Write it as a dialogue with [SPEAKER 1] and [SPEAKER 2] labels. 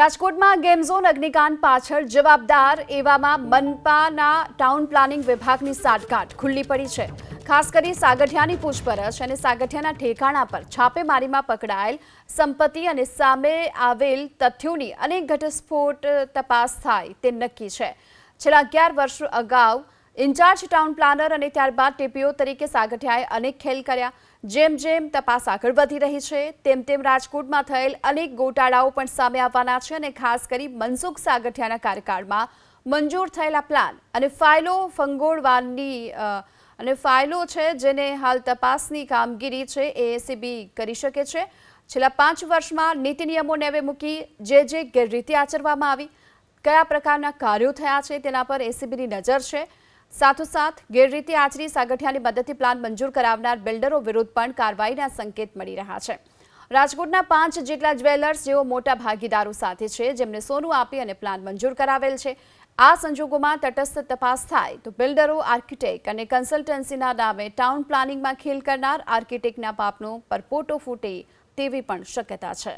[SPEAKER 1] રાજકોટમાં game zone અગ્નિકાંડ પાછળ જવાબદાર એવામાં મનપાના ટાઉન પ્લાનિંગ વિભાગની સાટગાંઠ ખુલ્લી પડી છે. ખાસ કરી સાગઠિયાની પૂછપરછ અને સાગઠિયાના ઠેકાણા પર છાપેમારીમાં પકડાયેલ સંપત્તિ અને સામે આવેલ તથ્યોની અનેક ઘટસ્ફોટ તપાસ થાય તે નક્કી છે. છેલ્લા અગિયાર વર્ષ અગાઉ ઇન્ચાર્જ ટાઉન પ્લાનર અને ત્યારબાદ ટીપીઓ તરીકે સાગઠિયાએ અનેક ખેલ કર્યા. જેમ જેમ તપાસ આગળ વધી રહી છે, તેમ તેમ રાજકોટમાં થયેલ અનેક ગોટાળાઓ પણ સામે આવવાના છે અને ખાસ કરી મનસુખ સાગઠિયાના કાર્યકાળમાં મંજૂર થયેલા પ્લાન અને ફાઇલો ફંગોળવાની અને ફાઇલો છે જેને હાલ તપાસની કામગીરી છે એ એસીબી કરી શકે છે. છેલ્લા પાંચ વર્ષમાં નીતિ નિયમોને હવે મૂકી જે જે ગેરરીતિ આચરવામાં આવી, કયા પ્રકારના કાર્યો થયા છે તેના પર એસીબીની નજર છે. સાથોસાથ ગેરરીતિ આચરી સાગઠિયાની મદદથી પ્લાન મંજૂર કરાવનાર બિલ્ડરો વિરુદ્ધ પણ કાર્યવાહીના સંકેત મળી રહ્યા છે. રાજકોટના પાંચ જેટલા જ્વેલર્સ જેઓ મોટા ભાગીદારો સાથે છે, જેમને સોનું આપી અને પ્લાન મંજૂર કરાવેલ છે. આ સંજોગોમાં તટસ્થ તપાસ થાય તો બિલ્ડરો, આર્કિટેક્ટ અને કન્સલ્ટન્સીના નામે ટાઉન પ્લાનિંગમાં ખેલ કરનાર આર્કિટેક્ટના પાપનો પરપોટો ફૂટે તેવી પણ શક્યતા છે.